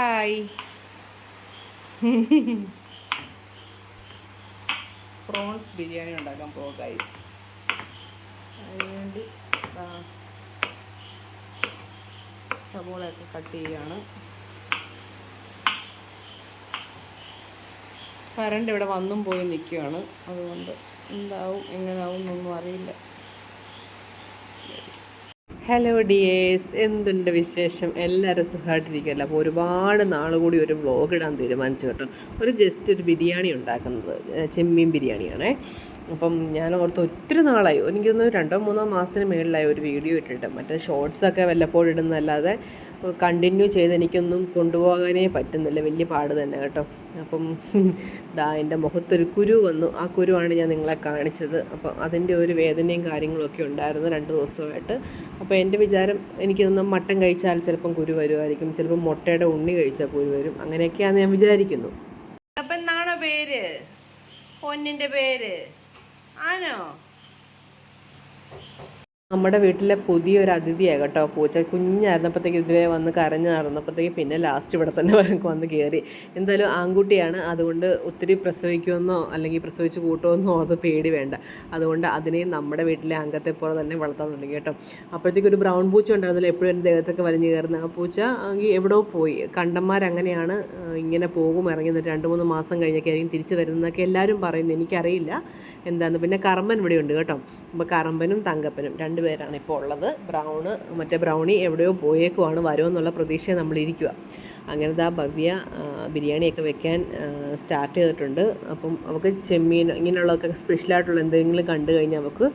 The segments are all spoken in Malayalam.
ഹായ് പ്രോൺസ് ബിരിയാണി ഉണ്ടാക്കാൻ പോകും ഗൈസ് അതിനുവേണ്ടി സവോളയൊക്കെ കട്ട് ചെയ്യുകയാണ് കറണ്ട് ഇവിടെ വന്നും പോയി നിൽക്കുകയാണ് അതുകൊണ്ട് എന്താവും എങ്ങനെയാവും എന്നൊന്നും അറിയില്ല. ഹലോ ഡിയേഴ്സ് എന്തുണ്ട് വിശേഷം? എല്ലാവരും സുഖമായിട്ടിരിക്കുമല്ലോ അപ്പോൾ ഒരുപാട് നാൾ കൂടി ഒരു വ്ളോഗ് ഇടാൻ തീരുമാനിച്ചു കേട്ടോ. ഒരു ജസ്റ്റ് ഒരു ബിരിയാണി ഉണ്ടാക്കുന്നത്. ചെമ്മീൻ ബിരിയാണിയാണേ. അപ്പം ഞാൻ ഓർത്ത് ഒത്തിരി നാളായി. എനിക്കൊന്ന് രണ്ടോ മൂന്നോ മാസത്തിന് മേളിലായി ഒരു വീഡിയോ ഇട്ടിട്ട്. മറ്റേ ഷോർട്സൊക്കെ വല്ലപ്പോഴും ഇടുന്നതല്ലാതെ കണ്ടിന്യൂ ചെയ്ത് എനിക്കൊന്നും കൊണ്ടുപോകാനേ പറ്റുന്നില്ല. വലിയ പാട് തന്നെ കേട്ടോ. അപ്പം ദാ എന്റെ മുഖത്തൊരു കുരു വന്നു. ആ കുരുവാണ് ഞാൻ നിങ്ങളെ കാണിച്ചത്. അപ്പം അതിന്റെ ഒരു വേദനയും കാര്യങ്ങളൊക്കെ ഉണ്ടായിരുന്നു രണ്ട് ദിവസമായിട്ട്. അപ്പോൾ എന്റെ വിചാരം എനിക്കൊന്നും മട്ടൻ കഴിച്ചാൽ ചിലപ്പം കുരു വരുമായിരിക്കും ചിലപ്പം മുട്ടയുടെ ഉണ്ണി കഴിച്ചാൽ കുരു വരും. അങ്ങനെയൊക്കെയാണെന്ന് ഞാൻ വിചാരിക്കുന്നു. അപ്പം എന്നാണോ പേര്? പൊന്നിന്റെ പേര്? ആണോ നമ്മുടെ വീട്ടിലെ പുതിയൊരു അതിഥിയാണ് കേട്ടോ. പൂച്ച കുഞ്ഞായിരുന്നപ്പോഴത്തേക്ക് ഇതിലെ വന്ന് കരഞ്ഞ് നടന്നപ്പോഴത്തേക്ക് പിന്നെ ലാസ്റ്റ് ഇവിടെ തന്നെ വന്ന് കയറി എന്തായാലും ആൺകുട്ടിയാണ്. അതുകൊണ്ട് ഒത്തിരി പ്രസവിക്കുമെന്നോ അല്ലെങ്കിൽ പ്രസവിച്ച് കൂട്ടുമെന്നോ അത് പേടി വേണ്ട. അതുകൊണ്ട് അതിനെയും നമ്മുടെ വീട്ടിലെ അംഗത്തെ പോലെ തന്നെ വളർത്താൻ തുടങ്ങി കേട്ടോ. അപ്പോഴത്തേക്ക് ഒരു ബ്രൗൺ പൂച്ച ഉണ്ടായിരുന്നല്ലോ. എപ്പോഴും എന്റെ ദേഹത്തൊക്കെ വലിഞ്ഞു കയറുന്ന ആ പൂച്ച എവിടെയോ പോയി. കണ്ടന്മാരങ്ങനെയാണ് ഇങ്ങനെ പോകും ഇറങ്ങി എന്നിട്ട് രണ്ട് മൂന്ന് മാസം കഴിഞ്ഞൊക്കെ ആയിരിക്കും തിരിച്ച് വരുന്നതൊക്കെ എല്ലാവരും പറയുന്നു. എനിക്കറിയില്ല. എന്താണെന്ന് പിന്നെ കറമ്പൻ ഇവിടെ ഉണ്ട് കേട്ടോ. അപ്പോൾ കറമ്പനും തങ്കപ്പനും രണ്ടുപേരാണ് ഇപ്പോൾ ഉള്ളത്. ബ്രൗണ് മറ്റേ ബ്രൗണി എവിടെയോ പോയേക്കുവാണ് വരുമെന്നുള്ള പ്രതീക്ഷ നമ്മളിരിക്കുക അങ്ങനത്തെ ആ ഭവ്യ ബിരിയാണിയൊക്കെ വെക്കാൻ സ്റ്റാർട്ട് ചെയ്തിട്ടുണ്ട്. അപ്പം അവൾക്ക് ചെമ്മീൻ ഇങ്ങനെയുള്ളതൊക്കെ സ്പെഷ്യലായിട്ടുള്ള എന്തെങ്കിലും കണ്ടു കഴിഞ്ഞാൽ അവൾക്ക്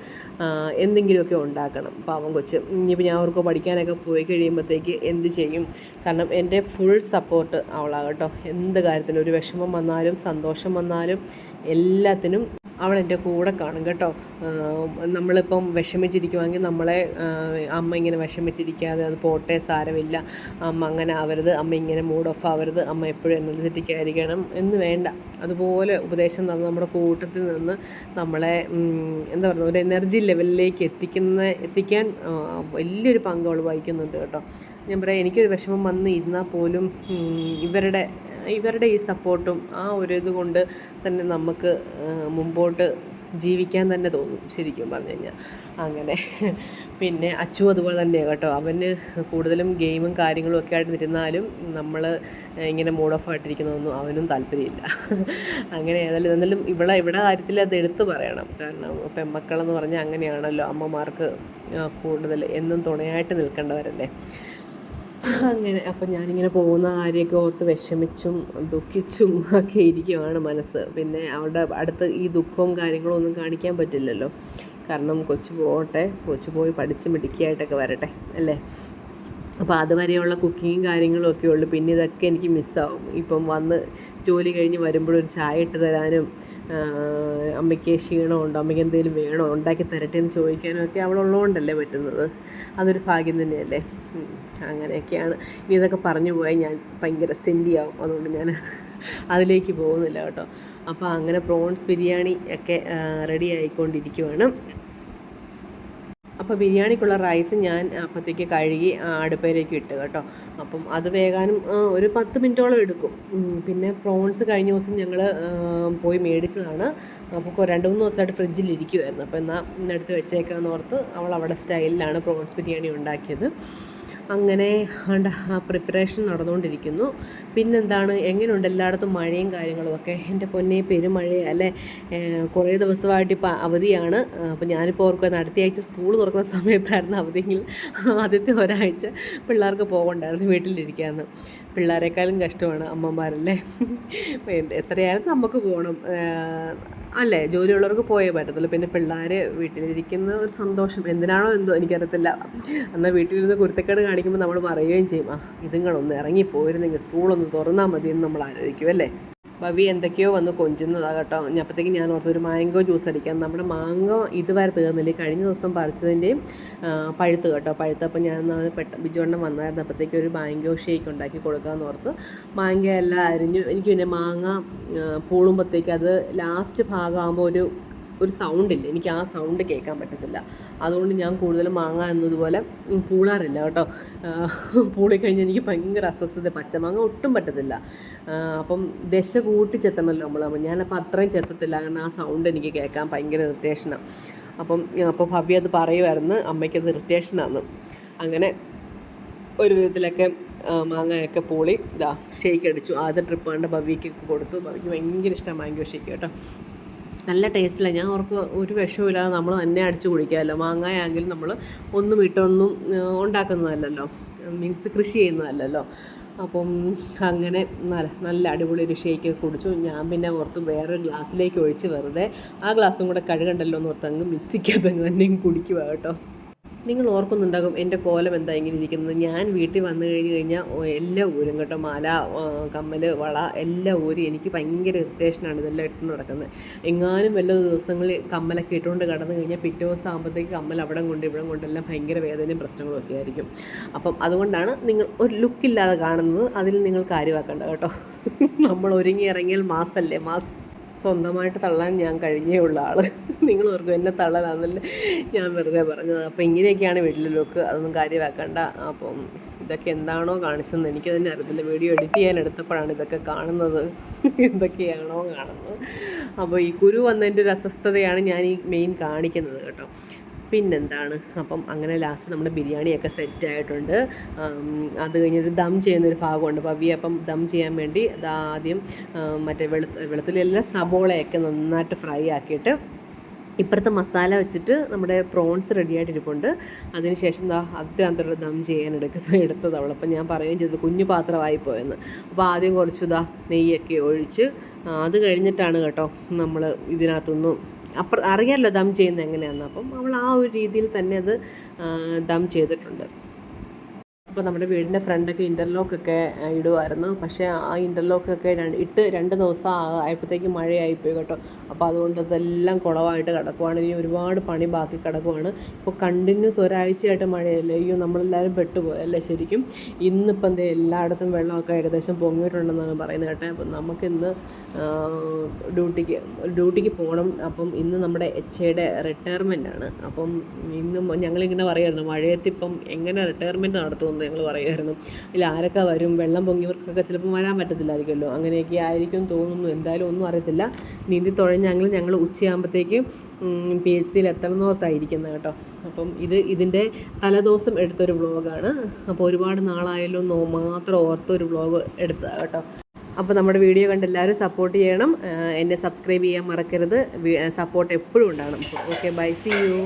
എന്തെങ്കിലുമൊക്കെ ഉണ്ടാക്കണം. പാവം കൊച്ച്. ഇനിയിപ്പോൾ ഞാൻ അവർക്ക് പഠിക്കാനൊക്കെ പോയി കഴിയുമ്പോഴത്തേക്ക് എന്ത് ചെയ്യും? കാരണം എന്റെ ഫുൾ സപ്പോർട്ട് അവളാകട്ടോ കേട്ടോ. എന്ത് കാര്യത്തിനും ഒരു വിഷമം വന്നാലും സന്തോഷം വന്നാലും എല്ലാത്തിനും അവൾ എന്റെ കൂടെ കാണും കേട്ടോ. നമ്മളിപ്പം വിഷമിച്ചിരിക്കുവാണെങ്കിൽ നമ്മളെ അമ്മ ഇങ്ങനെ വിഷമിച്ചിരിക്കാതെ അത് പോട്ടെ സാരമില്ല. അമ്മ അങ്ങനെ ആവരുത് അമ്മ ഇങ്ങനെ മൂഡ് ഓഫ് ആവരുത് അമ്മ എപ്പോഴും എനർജറ്റിക് ആയിരിക്കണം എന്ന് വേണ്ട. അതുപോലെ ഉപദേശം തന്ന് നമ്മുടെ കൂട്ടത്തിൽ നിന്ന് നമ്മളെ എന്താ പറയുക ഒരു എനർജി ലെവലിലേക്ക് എത്തിക്കുന്ന എത്തിക്കാൻ വലിയൊരു പങ്ക് അവൾ വഹിക്കുന്നുണ്ട് കേട്ടോ. ഞാൻ പറയാം എനിക്കൊരു വിഷമം വന്ന് ഇരുന്നാൽ പോലും ഇവരുടെ ഇവരുടെ ഈ സപ്പോർട്ടും ആ ഒരു ഇത് കൊണ്ട് തന്നെ നമുക്ക് മുമ്പോട്ട് ജീവിക്കാൻ തന്നെ തോന്നും ശരിക്കും പറഞ്ഞു കഴിഞ്ഞാൽ അങ്ങനെ. പിന്നെ അച്ചു അതുപോലെ തന്നെയാണ് കേട്ടോ. അവന് കൂടുതലും ഗെയിമും കാര്യങ്ങളും ഒക്കെ ആയിട്ട് ഇരുന്നാലും നമ്മൾ ഇങ്ങനെ മൂഡ് ഓഫ് ആയിട്ടിരിക്കുന്നതൊന്നും അവനും താല്പര്യമില്ല. അങ്ങനെ ഏതായാലും എന്നാലും ഇവിടെ ഇവിടെ കാര്യത്തിൽ അത് എടുത്തു പറയണം. കാരണം പെമ്മക്കളെന്ന് പറഞ്ഞാൽ അങ്ങനെയാണല്ലോ അമ്മമാർക്ക് കൂടുതൽ എന്നും തുണയായിട്ട് നിൽക്കേണ്ടവരല്ലേ. അങ്ങനെ അപ്പം ഞാനിങ്ങനെ പോകുന്ന കാര്യമൊക്കെ ഓർത്ത് വിഷമിച്ചും ദുഃഖിച്ചും ഒക്കെ ഇരിക്കുവാണ് മനസ്സ്. പിന്നെ അവിടെ അടുത്ത് ഈ ദുഃഖവും കാര്യങ്ങളും ഒന്നും കാണിക്കാൻ പറ്റില്ലല്ലോ. കാരണം കൊച്ചു പോകട്ടെ കൊച്ചു പോയി പഠിച്ച് മിടുക്കിയായിട്ടൊക്കെ വരട്ടെ അല്ലേ? അപ്പോൾ അതുവരെയുള്ള കുക്കിങ്ങും കാര്യങ്ങളും ഒക്കെ ഉള്ളു. പിന്നെ ഇതൊക്കെ എനിക്ക് മിസ്സാവും ഇപ്പം വന്ന് ജോലി കഴിഞ്ഞ് വരുമ്പോഴൊരു ചായ ഇട്ട് തരാനും അമ്മയ്ക്ക് ക്ഷീണമുണ്ടോ അമ്മയ്ക്ക് എന്തെങ്കിലും വേണോ ഉണ്ടാക്കി തരട്ടെ എന്ന് ചോദിക്കാനും ഒക്കെ അവളുള്ളതുകൊണ്ടല്ലേ പറ്റുന്നത്. അതൊരു ഭാഗ്യം തന്നെയല്ലേ. അങ്ങനെയൊക്കെയാണ്. ഇനി ഇതൊക്കെ പറഞ്ഞു പോയാൽ ഞാൻ ഭയങ്കര സെന്റിയാവും അതുകൊണ്ട് ഞാൻ അതിലേക്ക് പോകുന്നില്ല കേട്ടോ. അപ്പോൾ അങ്ങനെ പ്രോൺസ് ബിരിയാണി ഒക്കെ റെഡി ആയിക്കൊണ്ടിരിക്കുവാണ്. അപ്പോൾ ബിരിയാണിക്കുള്ള റൈസ് ഞാൻ അപ്പോഴത്തേക്ക് കഴുകി അടുപ്പയിലേക്ക് ഇട്ട് കേട്ടോ. അപ്പം അത് വേകാനും ഒരു പത്ത് മിനിറ്റോളം എടുക്കും. പിന്നെ പ്രോൺസ് കഴിഞ്ഞ ദിവസം ഞങ്ങൾ പോയി മേടിച്ചതാണ്. അപ്പോൾ രണ്ട് മൂന്ന് ദിവസമായിട്ട് ഫ്രിഡ്ജിൽ ഇരിക്കുമായിരുന്നു അപ്പോൾ എന്നാൽ ഇന്നെടുത്ത് വെച്ചേക്കാമെന്ന് ഓർത്ത് അവൾ അവിടെ സ്റ്റൈലിലാണ് പ്രോൺസ് ബിരിയാണി ഉണ്ടാക്കിയത്. അങ്ങനെ ആ പ്രിപ്പറേഷൻ നടന്നുകൊണ്ടിരിക്കുന്നു. പിന്നെന്താണ് എങ്ങനെയുണ്ട് എല്ലായിടത്തും മഴയും കാര്യങ്ങളും ഒക്കെ എന്റെ പൊന്നെ പെരുമഴയാണ് അല്ലേ കുറേ ദിവസമായിട്ട് ഇപ്പോൾ അവധിയാണ്. അപ്പോൾ ഞാനിപ്പോൾ ഓർക്കുന്നത് അടുത്ത ആഴ്ച സ്കൂൾ തുറക്കുന്ന സമയത്തായിരുന്നു അവധിയെങ്കിൽ ആദ്യത്തെ ഒരാഴ്ച പിള്ളേർക്ക് പോകണ്ടായിരുന്നു വീട്ടിലിരിക്കാമെന്ന് പിള്ളേരെക്കാളും കഷ്ടമാണ് അമ്മമാരല്ലേ? എത്രയായാലും നമുക്ക് പോകണം അല്ലേ? ജോലിയുള്ളവർക്ക് പോയേ പറ്റത്തുള്ളൂ. പിന്നെ പിള്ളേർ വീട്ടിലിരിക്കുന്ന ഒരു സന്തോഷം. എന്തിനാണോ എന്തോ എനിക്കറിയത്തില്ല. എന്നാൽ വീട്ടിലിരുന്ന് കുരുത്തക്കേട് കാണിക്കുമ്പോൾ നമ്മൾ പറയുകയും ചെയ്യും. ആ ഇതുങ്ങളൊന്ന് ഇറങ്ങിപ്പോയിരുന്നെങ്കിൽ സ്കൂളൊന്ന് തുറന്നാൽ മതി എന്ന് നമ്മൾ ആലോചിക്കും അല്ലേ? ഭവി എന്തൊക്കെയോ വന്ന് കൊഞ്ചുന്നതാണ് കേട്ടോ. അപ്പോഴത്തേക്ക് ഞാൻ ഓർത്തു ഒരു മാംഗോ ജ്യൂസ് അടിക്കാം. നമ്മുടെ മാങ്കോ ഇതുവരെ തീർന്നില്ല. കഴിഞ്ഞ ദിവസം പറിച്ചതിന്റെയും പഴുത്ത് കേട്ടോ. പഴുത്തപ്പോൾ ഞാൻ പെട്ട ബിജുവണ്ണം വന്നായിരുന്നു. അപ്പോഴത്തേക്ക് ഒരു മാംഗോ ഷേക്ക് ഉണ്ടാക്കി കൊടുക്കാമെന്ന് ഓർത്ത്. മാങ്ങ എല്ലാം അരിഞ്ഞു. എനിക്ക് പിന്നെ മാങ്ങ പൂളുമ്പോഴത്തേക്ക് അത് ലാസ്റ്റ് ഭാഗമാകുമ്പോൾ ഒരു ഒരു സൗണ്ട് ഇല്ല. എനിക്ക് ആ സൗണ്ട് കേൾക്കാൻ പറ്റത്തില്ല. അതുകൊണ്ട് ഞാൻ കൂടുതലും മാങ്ങ എന്നതുപോലെ പൂളാറില്ല കേട്ടോ. പൂളിക്കഴിഞ്ഞ് എനിക്ക് ഭയങ്കര അസ്വസ്ഥത. പച്ചമാങ്ങ ഒട്ടും പറ്റത്തില്ല. അപ്പം ദശ കൂട്ടി ചെത്തണമല്ലോ നമ്മൾ അപ്പം ഞാനപ്പോൾ അത്രയും ചെത്തത്തില്ല. കാരണം ആ സൗണ്ട് എനിക്ക് കേൾക്കാൻ ഭയങ്കര ഇറിറ്റേഷനാണ് അപ്പം അപ്പോൾ ഭവ്യ അത് പറയുമായിരുന്നു അമ്മയ്ക്കത് ഇറിറ്റേഷനാണ് അങ്ങനെ ഒരു വിധത്തിലൊക്കെ മാങ്ങയൊക്കെ പൂളി ഇതാ ഷേക്ക് അടിച്ചു. ആദ്യ ട്രിപ്പ് കണ്ട് ഭവ്യക്കൊക്കെ കൊടുത്തു. ഭവ്യക്ക് ഭയങ്കര ഇഷ്ടം മാംഗോ ഷേക്ക് കേട്ടോ. നല്ല ടേസ്റ്റില്ല ഞാൻ ഓർക്ക് ഒരു വിഷമില്ലാതെ നമ്മൾ തന്നെ അടിച്ചു കുടിക്കാമല്ലോ. മാങ്ങായാണെങ്കിൽ നമ്മൾ ഒന്നും ഇട്ടൊന്നും ഉണ്ടാക്കുന്നതല്ലല്ലോ. മീൻസ് കൃഷി ചെയ്യുന്നതല്ലല്ലോ. അപ്പം അങ്ങനെ നല്ല നല്ല അടിപൊളി ഒരു ഷേക്ക് കുടിച്ചു. ഞാൻ പിന്നെ ഓർത്ത് വേറൊരു ഗ്ലാസ്സിലേക്ക് ഒഴിച്ച് വെറുതെ ആ ഗ്ലാസ്സും കൂടെ കഴുകണ്ടല്ലോ എന്ന് ഓർത്ത് അങ്ങ് മിക്സിക്കകത്തങ്ങ് തന്നെയും കുടിക്കുക കേട്ടോ. നിങ്ങൾ ഓർക്കുന്നുണ്ടാകും എന്റെ കോലം എന്താ ഇങ്ങനെ ഇരിക്കുന്നത്. ഞാൻ വീട്ടിൽ വന്നു കഴിഞ്ഞ് കഴിഞ്ഞാൽ എല്ലാ ഊരും കേട്ടോ. മാല കമ്മൽ വള എല്ലാം ഊരി എനിക്ക് ഭയങ്കര ഇറിറ്റേഷനാണ് ഇതെല്ലാം ഇട്ട് നടക്കുന്നത്. എങ്ങാനും വല്ല ദിവസങ്ങളിൽ കമ്മലൊക്കെ ഇട്ടുകൊണ്ട് കടന്നു കഴിഞ്ഞാൽ പിറ്റേ ദിവസം ആകുമ്പോഴത്തേക്ക് കമ്മൽ അവിടെ കൊണ്ട് ഇവിടെ കൊണ്ടെല്ലാം ഭയങ്കര വേദനയും പ്രശ്നങ്ങളും ഒക്കെ ആയിരിക്കും. അപ്പം അതുകൊണ്ടാണ് നിങ്ങൾ ഒരു ലുക്കില്ലാതെ കാണുന്നത്. അതിൽ നിങ്ങൾ കാര്യമാക്കേണ്ട കേട്ടോ. നമ്മൾ ഒരുങ്ങി ഇറങ്ങിയാൽ മാസല്ലേ? മാസ് സ്വന്തമായിട്ട് തള്ളാൻ ഞാൻ കഴിഞ്ഞേ ഉള്ള ആൾ നിങ്ങൾ ഓർക്കും എന്നെ തള്ളലാന്നല്ലേ ഞാൻ വെറുതെ പറഞ്ഞത്. അപ്പോൾ ഇങ്ങനെയൊക്കെയാണ് വീട്ടിലെ ലുക്ക് അതൊന്നും കാര്യമാക്കണ്ട. അപ്പം ഇതൊക്കെ എന്താണോ കാണിച്ചതെന്ന് എനിക്ക് തന്നെ അറിയത്തില്ല. വീഡിയോ എഡിറ്റ് ചെയ്യാൻ എടുത്തപ്പോഴാണ് ഇതൊക്കെ കാണുന്നത്. എന്തൊക്കെയാണോ കാണുന്നത്. അപ്പോൾ ഈ കുരു വന്നതിന്റെ ഒരു അസ്വസ്ഥതയാണ് ഞാൻ ഈ മെയിൻ കാണിക്കുന്നത് കേട്ടോ. പിന്നെന്താണ്? അപ്പം അങ്ങനെ ലാസ്റ്റ് നമ്മുടെ ബിരിയാണിയൊക്കെ സെറ്റ് ആയിട്ടുണ്ട്. അത് കഴിഞ്ഞൊരു ദം ചെയ്യുന്നൊരു ഭാഗമുണ്ട്. പവ്യ അപ്പം ദം ചെയ്യാൻ വേണ്ടി അത് ആദ്യം മറ്റേ വെളുത്ത വെളുത്തുള്ളിയെല്ലാം സബോളയൊക്കെ നന്നായിട്ട് ഫ്രൈ ആക്കിയിട്ട് ഇപ്പുറത്തെ മസാല വെച്ചിട്ട് നമ്മുടെ പ്രോൺസ് റെഡി ആയിട്ടിരിപ്പുണ്ട്. അതിനുശേഷം ദാ അന്തരം ദം ചെയ്യാൻ എടുക്കുന്നത് എടുത്തത് അപ്പം ഞാൻ പറയുകയും ചെയ്തത് കുഞ്ഞു പാത്രമായി പോയെന്ന്. അപ്പോൾ ആദ്യം കുറച്ചു ദാ നെയ്യൊക്കെ ഒഴിച്ച് അത് കഴിഞ്ഞിട്ടാണ് കേട്ടോ നമ്മൾ ഇതിനകത്തൊന്നും അപ്പുറ അറിയാമല്ലോ ദം ചെയ്യുന്നത് എങ്ങനെയാണെന്ന് അപ്പം അവൾ ആ ഒരു രീതിയിൽ തന്നെ അത് ദം ചെയ്തിട്ടുണ്ട്. അപ്പോൾ നമ്മുടെ വീടിന്റെ ഫ്രണ്ടൊക്കെ ഇന്റർലോക്കൊക്കെ ഇടുമായിരുന്നു പക്ഷേ ആ ഇന്റർലോക്കൊക്കെ ഇട്ട് രണ്ട് ദിവസം ആയപ്പോഴത്തേക്കും മഴയായിപ്പോയി കേട്ടോ. അപ്പോൾ അതുകൊണ്ട് അതെല്ലാം കുളമായിട്ട് കിടക്കുവാണ്. ഇനി ഒരുപാട് പണി ബാക്കി കിടക്കുവാണ്. ഇപ്പോൾ കണ്ടിന്യൂസ് ഒരാഴ്ചയായിട്ട് മഴയല്ലേ. അയ്യോ നമ്മളെല്ലാവരും പെട്ടുപോയല്ലേ ശരിക്കും? ഇന്നിപ്പം എന്തേ എല്ലായിടത്തും വെള്ളമൊക്കെ ഏകദേശം പൊങ്ങിയിട്ടുണ്ടെന്നാണ് പറയുന്നത് കേട്ടോ. അപ്പം നമുക്കിന്ന് ഡ്യൂട്ടിക്ക് ഡ്യൂട്ടിക്ക് പോകണം അപ്പം ഇന്ന് നമ്മുടെ എച്ച് എയുടെ റിട്ടയർമെന്റ് ആണ്. അപ്പം ഇന്ന് ഞങ്ങളിങ്ങനെ പറയുമായിരുന്നു മഴയത്തിപ്പം എങ്ങനെ റിട്ടയർമെന്റ് നടത്തുമെന്ന് ഞങ്ങൾ പറയുമായിരുന്നു. ഇല്ല ആരൊക്കെ വരും? വെള്ളം പൊങ്ങിയവർക്കൊക്കെ ചിലപ്പോൾ വരാൻ പറ്റത്തില്ലായിരിക്കുമല്ലോ. അങ്ങനെയൊക്കെ ആയിരിക്കും തോന്നുന്നു. എന്തായാലും ഒന്നും അറിയത്തില്ല. നീന്തി തുഴഞ്ഞെങ്കിൽ ഞങ്ങൾ ഉച്ചയാകുമ്പോഴത്തേക്ക് പി എച്ച് സിയിൽ എത്തണമെന്നോർത്തായിരിക്കുന്നത് കേട്ടോ. അപ്പം ഇത് ഇതിന്റെ തലേദിവസം എടുത്തൊരു വ്ളോഗാണ്. അപ്പോൾ ഒരുപാട് നാളായാലും മാത്രം ഓർത്തൊരു വ്ളോഗ് എടുത്തതാണ് കേട്ടോ. അപ്പോൾ നമ്മുടെ വീഡിയോ കണ്ട് എല്ലാവരും സപ്പോർട്ട് ചെയ്യണം. എന്നെ സബ്സ്ക്രൈബ് ചെയ്യാൻ മറക്കരുത്. സപ്പോർട്ട് എപ്പോഴും ഉണ്ടാകണം. Okay bye. See you.